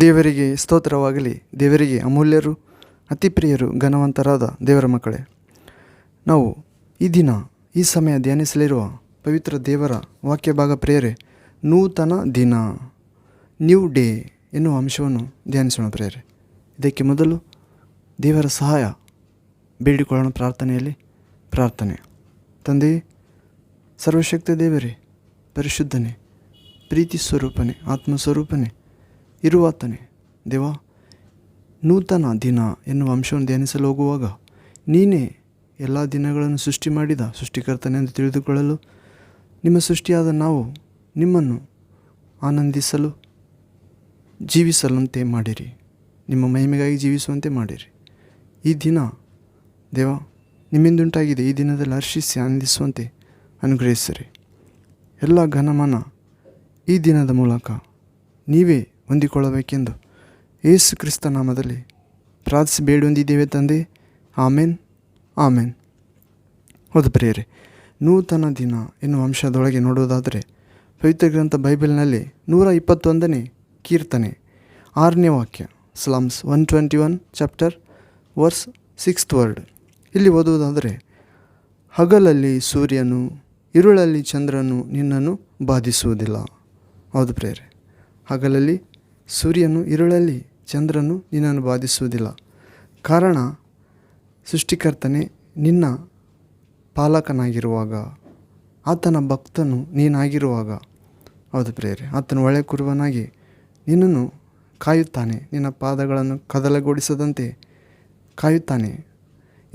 ದೇವರಿಗೆ ಸ್ತೋತ್ರವಾಗಲಿ. ದೇವರಿಗೆ ಅಮೂಲ್ಯರು ಅತಿ ಪ್ರಿಯರು ಘನವಂತರಾದ ದೇವರ ಮಕ್ಕಳೇ. ನಾವು ಈ ದಿನ, ಈ ಸಮಯ ಧ್ಯಾನಿಸಲಿರುವ ಪವಿತ್ರ ದೇವರ ವಾಕ್ಯ ಭಾಗ ಪ್ರಿಯರೇ, ನೂತನ ದಿನ ನ್ಯೂ ಡೇ ಎನ್ನುವ ಅಂಶವನ್ನು ಧ್ಯಾನಿಸೋಣ ಪ್ರಿಯರೇ. ಇದಕ್ಕೆ ಮೊದಲು ದೇವರ ಸಹಾಯ, ಬೇಡಿಕೊಳ್ಳೋಣ ಪ್ರಾರ್ಥನೆಯಲ್ಲಿ. ಪ್ರಾರ್ಥನೆ. ತಂದೆ, ಸರ್ವಶಕ್ತ ದೇವರೇ, ಪರಿಶುದ್ಧನೇ, ಪ್ರೀತಿ ಸ್ವರೂಪನೇ, ಆತ್ಮ ಇರುವಾತನೇ ದೇವ, ನೂತನ ದಿನ ಎನ್ನುವ ಅಂಶವನ್ನು ಧ್ಯಾನಿಸಲು ಹೋಗುವಾಗ ನೀನೇ ಎಲ್ಲ ದಿನಗಳನ್ನು ಸೃಷ್ಟಿ ಮಾಡಿದ ಸೃಷ್ಟಿಕರ್ತನೆಂದು ತಿಳಿದುಕೊಳ್ಳಲು ನಿಮ್ಮ ಸೃಷ್ಟಿಯಾದ ನಾವು ನಿಮ್ಮನ್ನು ಆನಂದಿಸಲು ಜೀವಿಸಲಂತೆ ಮಾಡಿರಿ. ನಿಮ್ಮ ಮಹಿಮೆಗಾಗಿ ಜೀವಿಸುವಂತೆ ಮಾಡಿರಿ. ಈ ದಿನ ದೇವ, ನಿಮ್ಮಿಂದುಂಟಾಗಿದೆ. ಈ ದಿನದಲ್ಲಿ ಹರ್ಷಿಸಿ ಆನಂದಿಸುವಂತೆ ಅನುಗ್ರಹಿಸಿರಿ. ಎಲ್ಲ ಘನಮಾನ ಈ ದಿನದ ಮೂಲಕ ನೀವೇ ಹೊಂದಿಕೊಳ್ಳಬೇಕೆಂದು ಯೇಸು ಕ್ರಿಸ್ತ ನಾಮದಲ್ಲಿ ಪ್ರಾರ್ಥಿಸಿ ಬೇಡೊಂದಿದ್ದೇವೆ ತಂದೆ. ಆಮೇನ್. ಆಮೇನ್. ಹೌದು ಪ್ರಿಯರೇ, ನೂತನ ದಿನ ಎನ್ನುವ ಅಂಶದೊಳಗೆ ನೋಡುವುದಾದರೆ ಪವಿತ್ರ ಗ್ರಂಥ ಬೈಬಲ್ನಲ್ಲಿ ನೂರ ಇಪ್ಪತ್ತೊಂದನೇ ಕೀರ್ತನೆ. ಆರನೇ ವಾಕ್ಯ psalms one twenty one chapter verse sixth word ಇಲ್ಲಿ ಓದುವುದಾದರೆ, ಹಗಲಲ್ಲಿ ಸೂರ್ಯನು ಇರುಳಲ್ಲಿ ಚಂದ್ರನು ನಿನ್ನನ್ನು ಬಾಧಿಸುವುದಿಲ್ಲ. ಹೌದು ಪ್ರೇರೆ ಹಗಲಲ್ಲಿ ಸೂರ್ಯನು ಇರುಳಲ್ಲಿ ಚಂದ್ರನು ನಿನ್ನನ್ನು ಬಾಧಿಸುವುದಿಲ್ಲ. ಕಾರಣ, ಸೃಷ್ಟಿಕರ್ತನೇ ನಿನ್ನ ಪಾಲಕನಾಗಿರುವಾಗ, ಆತನ ಭಕ್ತನು ನೀನಾಗಿರುವಾಗ. ಹೌದು ಪ್ರೇರೆ ಆತನು ಒಳ್ಳೆ ಕುರುವನಾಗಿ ನಿನ್ನನ್ನು ಕಾಯುತ್ತಾನೆ, ನಿನ್ನ ಪಾದಗಳನ್ನು ಕದಲಗೊಳಿಸದಂತೆ ಕಾಯುತ್ತಾನೆ.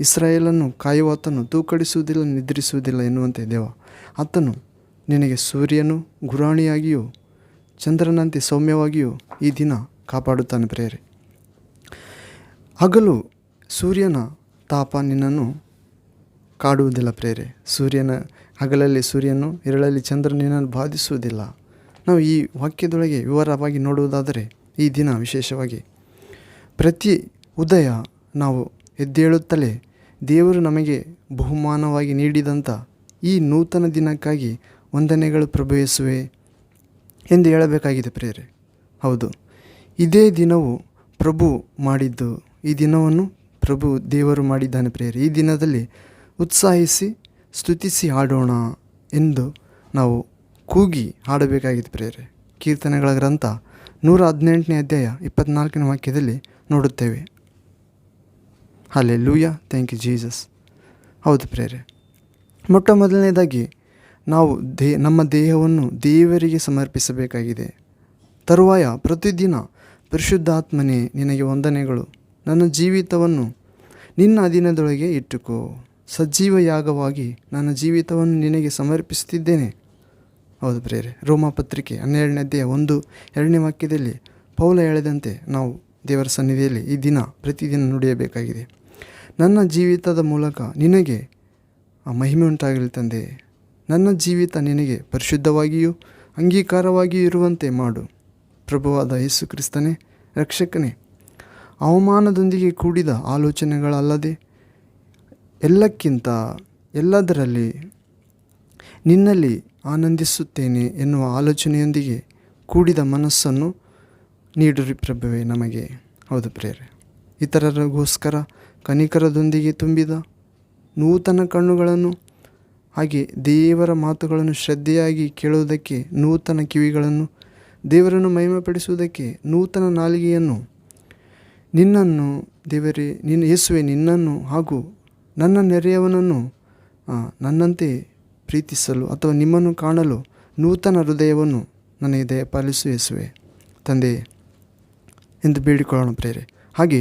ಇಸ್ರಾಯೇಲನ್ನು ಕಾಯುವ ಆತನು ತೂಕಡಿಸುವುದಿಲ್ಲ, ನಿದ್ರಿಸುವುದಿಲ್ಲ ಎನ್ನುವಂತೆ ದೇವ, ಆತನು ನಿನಗೆ ಸೂರ್ಯನು ಗುರಾಣಿಯಾಗಿಯೂ ಚಂದ್ರನಂತೆ ಸೌಮ್ಯವಾಗಿಯೂ ಈ ದಿನ ಕಾಪಾಡುತ್ತಾನೆ ಪ್ರೇರೆ ಹಗಲು ಸೂರ್ಯನ ತಾಪ ನಿನ್ನನ್ನು ಕಾಡುವುದಿಲ್ಲ ಪ್ರೇರೆ ಸೂರ್ಯನ, ಹಗಲಲ್ಲಿ ಸೂರ್ಯನು, ಇರಳಲ್ಲಿ ಚಂದ್ರನಿನನ್ನು ಬಾಧಿಸುವುದಿಲ್ಲ. ನಾವು ಈ ವಾಕ್ಯದೊಳಗೆ ವಿವರವಾಗಿ ನೋಡುವುದಾದರೆ ಈ ದಿನ ವಿಶೇಷವಾಗಿ ಪ್ರತಿ ಉದಯ ನಾವು ಎದ್ದೇಳುತ್ತಲೇ ದೇವರು ನಮಗೆ ಬಹುಮಾನವಾಗಿ ನೀಡಿದಂಥ ಈ ನೂತನ ದಿನಕ್ಕಾಗಿ ವಂದನೆಗಳು ಪ್ರಭವಿಸುವೆ ಎಂದು ಹೇಳಬೇಕಾಗಿದೆ ಪ್ರೇರೆ ಹೌದು. ಇದೇ ದಿನವು ಪ್ರಭು ಮಾಡಿದ್ದು, ಈ ದಿನವನ್ನು ಪ್ರಭು ದೇವರು ಮಾಡಿದ್ದಾನೆ ಪ್ರೇರೆ ಈ ದಿನದಲ್ಲಿ ಉತ್ಸಾಹಿಸಿ, ಸ್ತುತಿಸಿ ಹಾಡೋಣ ಎಂದು ನಾವು ಕೂಗಿ ಹಾಡಬೇಕಾಗಿದೆ ಪ್ರೇರೆ ಕೀರ್ತನೆಗಳ ಗ್ರಂಥ ನೂರ ಹದಿನೆಂಟನೇ ಅಧ್ಯಾಯ ಇಪ್ಪತ್ನಾಲ್ಕನೇ ವಾಕ್ಯದಲ್ಲಿ ನೋಡುತ್ತೇವೆ. ಅಲ್ಲೇ ಲೂಯ ಥ್ಯಾಂಕ್ ಯು ಜೀಸಸ್ ಹೌದು ಪ್ರೇರೆ ಮೊಟ್ಟ ಮೊದಲನೇದಾಗಿ ನಾವು ದೇ, ನಮ್ಮ ದೇಹವನ್ನು ದೇವರಿಗೆ ಸಮರ್ಪಿಸಬೇಕಾಗಿದೆ. ತರುವಾಯ ಪ್ರತಿದಿನ ಪರಿಶುದ್ಧಾತ್ಮನೇ ನಿನಗೆ ವಂದನೆಗಳು. ನನ್ನ ಜೀವಿತವನ್ನು ನಿನ್ನ ಅಧೀನದೊಳಗೆ ಇಟ್ಟುಕೋ. ಸಜೀವ ಯಾಗವಾಗಿ ನನ್ನ ಜೀವಿತವನ್ನು ನಿನಗೆ ಸಮರ್ಪಿಸುತ್ತಿದ್ದೇನೆ. ಹೌದು ಪ್ರೇರೆ ರೋಮ ಪತ್ರಿಕೆ ಹನ್ನೆರಡನೇ ಅಧ್ಯಾಯ ಒಂದು, ಎರಡನೇ ವಾಕ್ಯದಲ್ಲಿ ಪೌಲ ಹೇಳಿದಂತೆ ನಾವು ದೇವರ ಸನ್ನಿಧಿಯಲ್ಲಿ ಈ ದಿನ, ಪ್ರತಿದಿನ ನುಡಿಯಬೇಕಾಗಿದೆ. ನನ್ನ ಜೀವಿತದ ಮೂಲಕ ನಿನಗೆ ಆ ಮಹಿಮೆ ಉಂಟಾಗಲಿ ತಂದೆ. ನನ್ನ ಜೀವಿತ ನಿನಗೆ ಪರಿಶುದ್ಧವಾಗಿಯೂ ಅಂಗೀಕಾರವಾಗಿಯೂ ಇರುವಂತೆ ಮಾಡು. ಪ್ರಭುವಾದ ಯೇಸು ಕ್ರಿಸ್ತನೇ, ರಕ್ಷಕನೇ, ಅವಮಾನದೊಂದಿಗೆ ಕೂಡಿದ ಆಲೋಚನೆಗಳಲ್ಲದೆ ಎಲ್ಲಕ್ಕಿಂತ ಎಲ್ಲದರಲ್ಲಿ ನಿನ್ನಲ್ಲಿ ಆನಂದಿಸುತ್ತೇನೆ ಎನ್ನುವ ಆಲೋಚನೆಯೊಂದಿಗೆ ಕೂಡಿದ ಮನಸ್ಸನ್ನು ನೀಡಿರಿ ಪ್ರಭುವೆ ನಮಗೆ. ಹೌದು ಪ್ರೇರೆ ಇತರರಿಗೋಸ್ಕರ ಕನಿಕರದೊಂದಿಗೆ ತುಂಬಿದ ನೂತನ ಕಣ್ಣುಗಳನ್ನು ಹಾಗೆ ದೇವರ ಮಾತುಗಳನ್ನು ಶ್ರದ್ಧೆಯಾಗಿ ಕೇಳುವುದಕ್ಕೆ ನೂತನ ಕಿವಿಗಳನ್ನು, ದೇವರನ್ನು ಮಹಿಮೆಪಡಿಸುವುದಕ್ಕೆ ನೂತನ ನಾಲಿಗೆಯನ್ನು. ನಿನ್ನನ್ನು ದೇವರೇ, ನಿನ್ನ ಯೇಸುವೆ, ನಿನ್ನನ್ನು ಹಾಗೂ ನನ್ನ ನೆರೆಯವನನ್ನು ನನ್ನಂತೆ ಪ್ರೀತಿಸಲು ಅಥವಾ ನಿಮ್ಮನ್ನು ಕಾಣಲು ನೂತನ ಹೃದಯವನ್ನು ನನಗೆ ಪಾಲಿಸು ಯೇಸುವೆ. ತಂದೆ ಎಂದು ಬೇಡಿಕೊಳ್ಳೋಣ ಪ್ರೇರೆ ಹಾಗೆ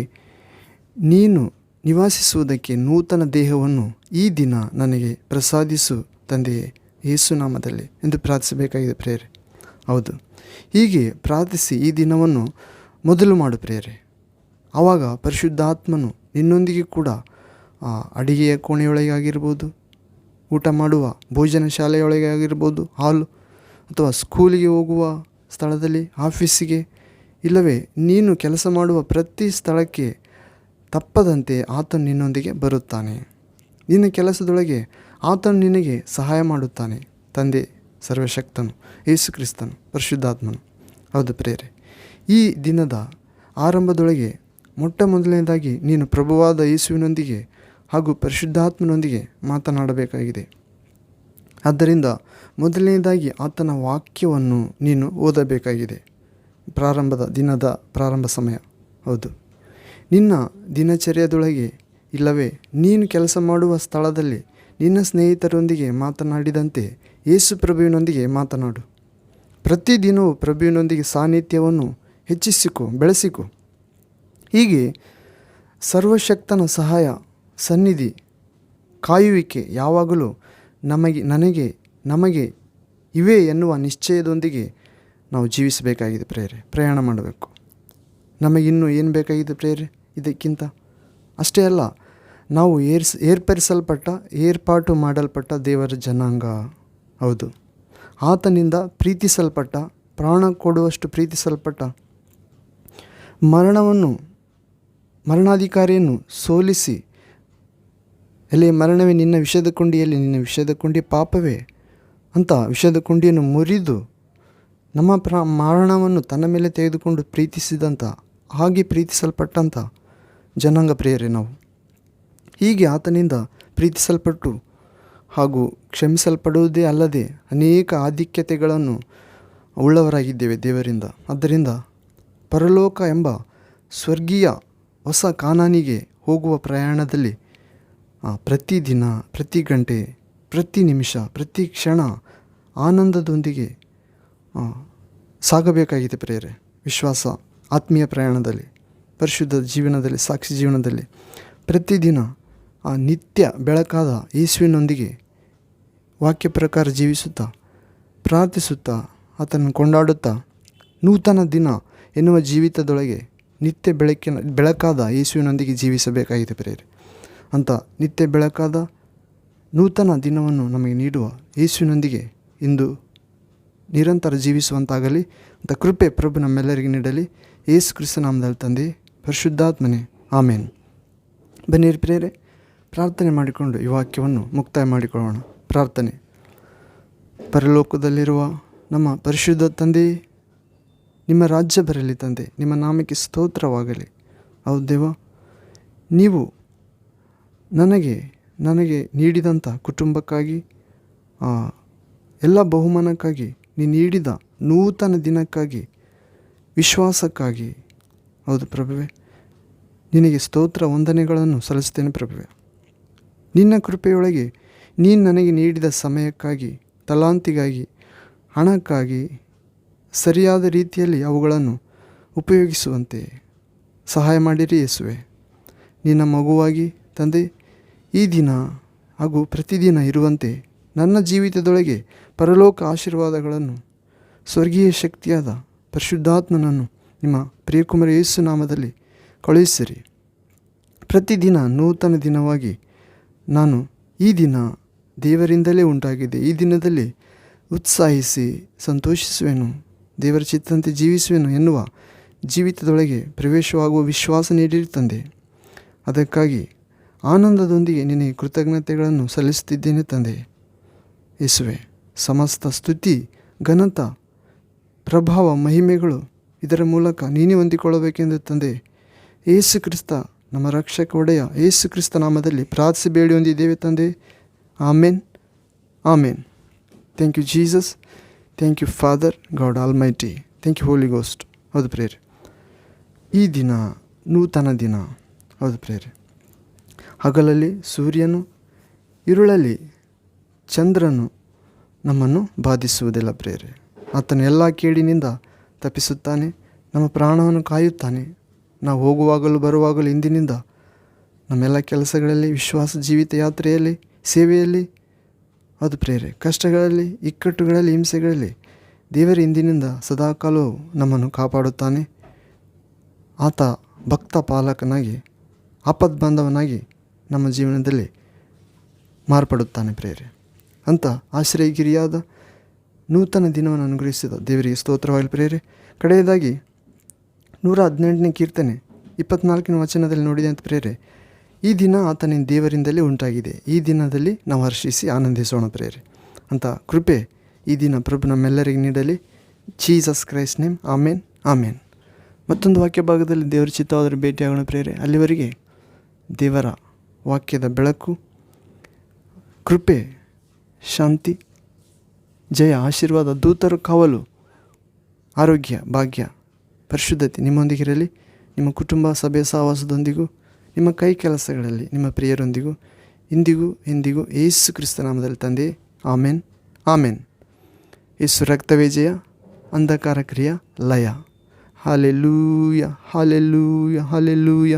ನೀನು ನಿವಾಸಿಸುವುದಕ್ಕೆ ನೂತನ ದೇಹವನ್ನು ಈ ದಿನ ನನಗೆ ಪ್ರಸಾದಿಸು, ತಂದೆಯೇ. ಯೇಸುನಾಮದಲ್ಲಿ ಎಂದು ಪ್ರಾರ್ಥಿಸಬೇಕಾಗಿದೆ ಪ್ರೇರೆ ಹೌದು, ಹೀಗೆ ಪ್ರಾರ್ಥಿಸಿ ಈ ದಿನವನ್ನು ಮೊದಲು ಮಾಡು ಪ್ರೇರೆ ಆವಾಗ ಪರಿಶುದ್ಧಾತ್ಮನು ನಿನ್ನೊಂದಿಗೆ ಕೂಡ ಅಡಿಗೆಯ ಕೋಣೆಯೊಳಗಾಗಿರ್ಬೋದು, ಊಟ ಮಾಡುವ ಭೋಜನ ಶಾಲೆಯೊಳಗೆ ಆಗಿರ್ಬೋದು ಹಾಲು ಅಥವಾ ಸ್ಕೂಲಿಗೆ ಹೋಗುವ ಸ್ಥಳದಲ್ಲಿ, ಆಫೀಸಿಗೆ, ಇಲ್ಲವೇ, ನೀನು ಕೆಲಸ ಮಾಡುವ ಪ್ರತಿ ಸ್ಥಳಕ್ಕೆ ತಪ್ಪದಂತೆ ಆತನು ನಿನ್ನೊಂದಿಗೆ ಬರುತ್ತಾನೆ. ನಿನ್ನ ಕೆಲಸದೊಳಗೆ ಆತನು ನಿನಗೆ ಸಹಾಯ ಮಾಡುತ್ತಾನೆ. ತಂದೆ, ಸರ್ವಶಕ್ತನು ಯೇಸು ಕ್ರಿಸ್ತನು ಪರಿಶುದ್ಧಾತ್ಮನು. ಹೌದು ಪ್ರೇರೆ ಈ ದಿನದ ಆರಂಭದೊಳಗೆ ಮೊಟ್ಟ ಮೊದಲನೇದಾಗಿ ನೀನು ಪ್ರಭುವಾದ ಯೇಸುವಿನೊಂದಿಗೆ ಹಾಗೂ ಪರಿಶುದ್ಧಾತ್ಮನೊಂದಿಗೆ ಮಾತನಾಡಬೇಕಾಗಿದೆ. ಆದ್ದರಿಂದ ಮೊದಲನೇದಾಗಿ ಆತನ ವಾಕ್ಯವನ್ನು ನೀನು ಓದಬೇಕಾಗಿದೆ. ಪ್ರಾರಂಭದ ದಿನದ ಪ್ರಾರಂಭ ಸಮಯ. ಹೌದು. ನಿನ್ನ ದಿನಚರ್ಯದೊಳಗೆ ಇಲ್ಲವೇ? ನೀನು ಕೆಲಸ ಮಾಡುವ ಸ್ಥಳದಲ್ಲಿ ನಿನ್ನ ಸ್ನೇಹಿತರೊಂದಿಗೆ ಮಾತನಾಡಿದಂತೆ ಯೇಸು ಪ್ರಭುವಿನೊಂದಿಗೆ ಮಾತನಾಡು. ಪ್ರತಿದಿನವೂ ಪ್ರಭುವಿನೊಂದಿಗೆ ಸಾನ್ನಿಧ್ಯವನ್ನು ಹೆಚ್ಚಿಸಿಕೊ, ಬೆಳೆಸಿಕೊ. ಹೀಗೆ ಸರ್ವಶಕ್ತನ ಸಹಾಯ, ಸನ್ನಿಧಿ, ಕಾಯುವಿಕೆ ಯಾವಾಗಲೂ ನಮಗೆ, ನನಗೆ, ನಮಗೆ ಇವೆ ಎನ್ನುವ ನಿಶ್ಚಯದೊಂದಿಗೆ ನಾವು ಜೀವಿಸಬೇಕಾಗಿದೆ ಪ್ರೇರೆ ಪ್ರಯಾಣ ಮಾಡಬೇಕು. ನಮಗಿನ್ನೂ ಏನು ಬೇಕಾಗಿದೆ ಪ್ರೇರೆ ಇದಕ್ಕಿಂತ. ಅಷ್ಟೇ ಅಲ್ಲ, ನಾವು ಏರ್ಸ್ ಏರ್ಪಡಿಸಲ್ಪಟ್ಟ ಏರ್ಪಾಟು ಮಾಡಲ್ಪಟ್ಟ ದೇವರ ಜನಾಂಗ ಹೌದು. ಆತನಿಂದ ಪ್ರೀತಿಸಲ್ಪಟ್ಟ, ಪ್ರಾಣ ಕೊಡುವಷ್ಟು ಪ್ರೀತಿಸಲ್ಪಟ್ಟ ಮರಣವನ್ನು, ಮರಣಾಧಿಕಾರಿಯನ್ನು ಸೋಲಿಸಿ, ಎಲೆ ಮರಣವೇ ನಿನ್ನ ವಿಷದ ಕೊಂಡಿಯಲ್ಲಿ ನಿನ್ನ ವಿಷದ ಕುಂಡಿ ಪಾಪವೇ ಅಂತ ವಿಷದ ಕುಂಡಿಯನ್ನು ಮುರಿದು ನಮ್ಮ ಪ್ರ, ಮರಣವನ್ನು ತನ್ನ ಮೇಲೆ ತೆಗೆದುಕೊಂಡು ಪ್ರೀತಿಸಿದಂಥ ಹಾಗೆ ಪ್ರೀತಿಸಲ್ಪಟ್ಟಂಥ ಜನಾಂಗ ಪ್ರಿಯರೇ ನಾವು. ಹೀಗೆ ಆತನಿಂದ ಪ್ರೀತಿಸಲ್ಪಟ್ಟು ಹಾಗೂ ಕ್ಷಮಿಸಲ್ಪಡುವುದೇ ಅಲ್ಲದೆ ಅನೇಕ ಆಧಿಕ್ಯತೆಗಳನ್ನು ಉಳ್ಳವರಾಗಿದ್ದೇವೆ ದೇವರಿಂದ. ಆದ್ದರಿಂದ ಪರಲೋಕ ಎಂಬ ಸ್ವರ್ಗೀಯ ಹೊಸ ಕಾನಾನಿಗೆ ಹೋಗುವ ಪ್ರಯಾಣದಲ್ಲಿ ಪ್ರತಿದಿನ ಪ್ರತಿ ಗಂಟೆ, ಪ್ರತಿ ನಿಮಿಷ, ಪ್ರತಿ ಕ್ಷಣ ಆನಂದದೊಂದಿಗೆ ಸಾಗಬೇಕಾಗಿದೆ ಪ್ರೇರೆ ವಿಶ್ವಾಸ ಆತ್ಮೀಯ ಪ್ರಯಾಣದಲ್ಲಿ. ಪರಿಶುದ್ಧ ಜೀವನದಲ್ಲಿ, ಸಾಕ್ಷಿ ಜೀವನದಲ್ಲಿ ಪ್ರತಿದಿನ ಆ ನಿತ್ಯ ಬೆಳಕಾದ ಯೇಸುವಿನೊಂದಿಗೆ ವಾಕ್ಯ ಪ್ರಕಾರ ಜೀವಿಸುತ್ತಾ, ಪ್ರಾರ್ಥಿಸುತ್ತಾ, ಆತನನ್ನು ಕೊಂಡಾಡುತ್ತಾ, ನೂತನ ದಿನ ಎನ್ನುವ ಜೀವಿತದೊಳಗೆ ನಿತ್ಯ ಬೆಳಕಿನ, ಬೆಳಕಾದ ಯೇಸುವಿನೊಂದಿಗೆ ಜೀವಿಸಬೇಕಾಗಿದೆ ಪ್ರೇರಿ ಅಂತ ನಿತ್ಯ ಬೆಳಕಾದ ನೂತನ ದಿನವನ್ನು ನಮಗೆ ನೀಡುವ ಯೇಸುವಿನೊಂದಿಗೆ ಇಂದು ನಿರಂತರ ಜೀವಿಸುವಂತಾಗಲಿ, ಅಂತ ಕೃಪೆ ಪ್ರಭು ನಮ್ಮೆಲ್ಲರಿಗೆ ನೀಡಲಿ. ಯೇಸು ಕ್ರಿಸ್ತನಾಮದಲ್ಲಿ ತಂದೆ ಪರಿಶುದ್ಧಾತ್ಮನೆ. ಆಮೇನ್. ಬನ್ನಿರಿ ಪ್ರೇರೆ ಪ್ರಾರ್ಥನೆ ಮಾಡಿಕೊಂಡು ಈ ವಾಕ್ಯವನ್ನು ಮುಕ್ತಾಯ ಮಾಡಿಕೊಳ್ಳೋಣ. ಪ್ರಾರ್ಥನೆ. ಪರಲೋಕದಲ್ಲಿರುವ ನಮ್ಮ ಪರಿಶುದ್ಧ ತಂದೆ, ನಿಮ್ಮ ರಾಜ್ಯ ಬರಲಿ ತಂದೆ, ನಿಮ್ಮ ನಾಮಕ್ಕೆ ಸ್ತೋತ್ರವಾಗಲಿ. ಹೌದು ದೇವ, ನೀವು ನನಗೆ ನನಗೆ ನೀಡಿದಂಥ ಕುಟುಂಬಕ್ಕಾಗಿ ಎಲ್ಲ ಬಹುಮಾನಕ್ಕಾಗಿ, ನೀ ನೀಡಿದ ನೂತನ ದಿನಕ್ಕಾಗಿ, ವಿಶ್ವಾಸಕ್ಕಾಗಿ ಹೌದು ಪ್ರಭುವೆ. ನಿನಗೆ ಸ್ತೋತ್ರ ವಂದನೆಗಳನ್ನು ಸಲ್ಲಿಸ್ತೇನೆ ಪ್ರಭುವೆ. ನಿನ್ನ ಕೃಪೆಯೊಳಗೆ ನೀನು ನನಗೆ ನೀಡಿದ ಸಮಯಕ್ಕಾಗಿ, ತಲಾಂತಿಗಾಗಿ, ಹಣಕ್ಕಾಗಿ, ಸರಿಯಾದ ರೀತಿಯಲ್ಲಿ ಅವುಗಳನ್ನು ಉಪಯೋಗಿಸುವಂತೆ ಸಹಾಯ ಮಾಡಿರಿ ಯೇಸುವೆ. ನಿನ್ನ ಮಗುವಾಗಿ, ತಂದೆ, ಈ ದಿನ ಹಾಗೂ ಪ್ರತಿದಿನ ಇರುವಂತೆ ನನ್ನ ಜೀವಿತದೊಳಗೆ ಪರಲೋಕ ಆಶೀರ್ವಾದಗಳನ್ನು, ಸ್ವರ್ಗೀಯ ಶಕ್ತಿಯಾದ ಪರಿಶುದ್ಧಾತ್ಮನನ್ನು ನಿಮ್ಮ ಪ್ರಿಯಕುಮಾರ ಯೇಸು ನಾಮದಲ್ಲಿ ಕಳುಹಿಸಿರಿ. ಪ್ರತಿದಿನ ನೂತನ ದಿನವಾಗಿ ನಾನು ಈ ದಿನ ದೇವರಿಂದಲೇ ಉಂಟಾಗಿದೆ. ಈ ದಿನದಲ್ಲಿ ಉತ್ಸಾಹಿಸಿ ಸಂತೋಷಿಸುವೆನು. ದೇವರ ಚಿತ್ತಂತೆ ಜೀವಿಸುವೆನು ಎನ್ನುವ ಜೀವಿತದೊಳಗೆ ಪ್ರವೇಶವಾಗುವ ವಿಶ್ವಾಸ ನೀಡಿರಿ ತಂದೆ ಅದಕ್ಕಾಗಿ ಆನಂದದೊಂದಿಗೆ ನಿನಗೆ ಕೃತಜ್ಞತೆಗಳನ್ನು ಸಲ್ಲಿಸುತ್ತಿದ್ದೇನೆ ತಂದೆ. ಯೇಸುವೆ, ಸಮಸ್ತ ಸ್ತುತಿ, ಘನತ, ಪ್ರಭಾವ, ಮಹಿಮೆಗಳು ಇದರ ಮೂಲಕ ನೀನೇ ಹೊಂದಿಕೊಳ್ಳಬೇಕೆಂದು ತಂದೆ. ಏಸು ಕ್ರಿಸ್ತ, ನಮ್ಮ ರಕ್ಷಕ ಒಡೆಯ ಏಸು ಕ್ರಿಸ್ತ ನಾಮದಲ್ಲಿ ಪ್ರಾರ್ಥಿಸಿ ಬೇಡಿ ಹೊಂದಿದ್ದೇವೆ ತಂದೆ. Amen. Amen. Thank you Jesus thank you father God almighty thank you holy ghost ಹೌದು ಪ್ರೇರೆ ಈ ದಿನ ನೂತನ ದಿನ. ಹೌದು ಪ್ರೇರೆ ಹಗಲಲ್ಲಿ ಸೂರ್ಯನು ಇರುಳಲ್ಲಿ ಚಂದ್ರನು ನಮ್ಮನ್ನು ಬಾಧಿಸುವುದಿಲ್ಲ ಪ್ರೇರೆ ಆತನ ಎಲ್ಲ ಕೇಡಿನಿಂದ ತಪ್ಪಿಸುತ್ತಾನೆ, ನಮ್ಮ ಪ್ರಾಣವನ್ನು ಕಾಯುತ್ತಾನೆ. ನಾವು ಹೋಗುವಾಗಲೂ ಬರುವಾಗಲೂ ಇಂದಿನಿಂದ ನಮ್ಮೆಲ್ಲ ಕೆಲಸಗಳಲ್ಲಿ, ವಿಶ್ವಾಸ ಜೀವಿತ ಯಾತ್ರೆಯಲ್ಲಿ ಸೇವೆಯಲ್ಲಿ, ಅದು ಪ್ರೇರೆ, ಕಷ್ಟಗಳಲ್ಲಿ, ಇಕ್ಕಟ್ಟುಗಳಲ್ಲಿ, ಹಿಂಸೆಗಳಲ್ಲಿ ದೇವರ ಇಂದಿನಿಂದ ಸದಾಕಾಲವು ನಮ್ಮನ್ನು ಕಾಪಾಡುತ್ತಾನೆ. ಆತ ಭಕ್ತ ಪಾಲಕನಾಗಿ ಆಪದ್ಬಾಂಧವನಾಗಿ ನಮ್ಮ ಜೀವನದಲ್ಲಿ ಮಾರ್ಪಡುತ್ತಾನೆ ಪ್ರೇರೆ. ಅಂತ ಆಶ್ರಯಗಿರಿಯಾದ ನೂತನ ದಿನವನ್ನು ಅನುಗ್ರಹಿಸಿದ ದೇವರಿಗೆ ಸ್ತೋತ್ರವಾಗಿ ಪ್ರೇರೆ ಕಡೆಯದಾಗಿ ನೂರ ಹದಿನೆಂಟನೇ ಕೀರ್ತನೆ, ಇಪ್ಪತ್ನಾಲ್ಕನೇ ವಚನದಲ್ಲಿ ನೋಡಿದೆ ಅಂತ ಪ್ರೇರೆ ಈ ದಿನ ಆತನ ದೇವರಿಂದಲೇ ಉಂಟಾಗಿದೆ. ಈ ದಿನದಲ್ಲಿ ನಾವು ಹರ್ಷಿಸಿ ಆನಂದಿಸೋಣ ಪ್ರೇರೆ ಅಂತ ಕೃಪೆ ಈ ದಿನ ಪ್ರಭು ನಮ್ಮೆಲ್ಲರಿಗೆ ನೀಡಲಿ. Jesus Christ name amen amen ಮತ್ತೊಂದು ವಾಕ್ಯ ಭಾಗದಲ್ಲಿ ದೇವರ ಚಿತ್ತವಾದರೆ ಭೇಟಿಯಾಗೋಣ ಪ್ರೇರೆ ಅಲ್ಲಿವರೆಗೆ ದೇವರ ವಾಕ್ಯದ ಬೆಳಕು, ಕೃಪೆ, ಶಾಂತಿ ಜಯ, ಆಶೀರ್ವಾದ, ದೂತರು, ಕವಲು, ಆರೋಗ್ಯ, ಭಾಗ್ಯ, ಪರಿಶುದ್ಧತೆ ನಿಮ್ಮೊಂದಿಗಿರಲಿ. ನಿಮ್ಮ ಕುಟುಂಬ, ಸಭೆ, ಸಹವಾಸದೊಂದಿಗೂ, ನಿಮ್ಮ ಕೈ ಕೆಲಸಗಳಲ್ಲಿ, ನಿಮ್ಮ ಪ್ರಿಯರೊಂದಿಗೂ, ಇಂದಿಗೂ, ಎಂದಿಗೂ ಏಸು ಕ್ರಿಸ್ತ ನಾಮದಲ್ಲಿ ತಂದೆ. ಆಮೇನ್ ಆಮೇನ್. ಏಸು ರಕ್ತವೇಜಯ ಅಂಧಕಾರ ಕ್ರಿಯ, ಲಯ. Hallelujah hallelujah hallelujah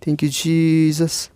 thank you Jesus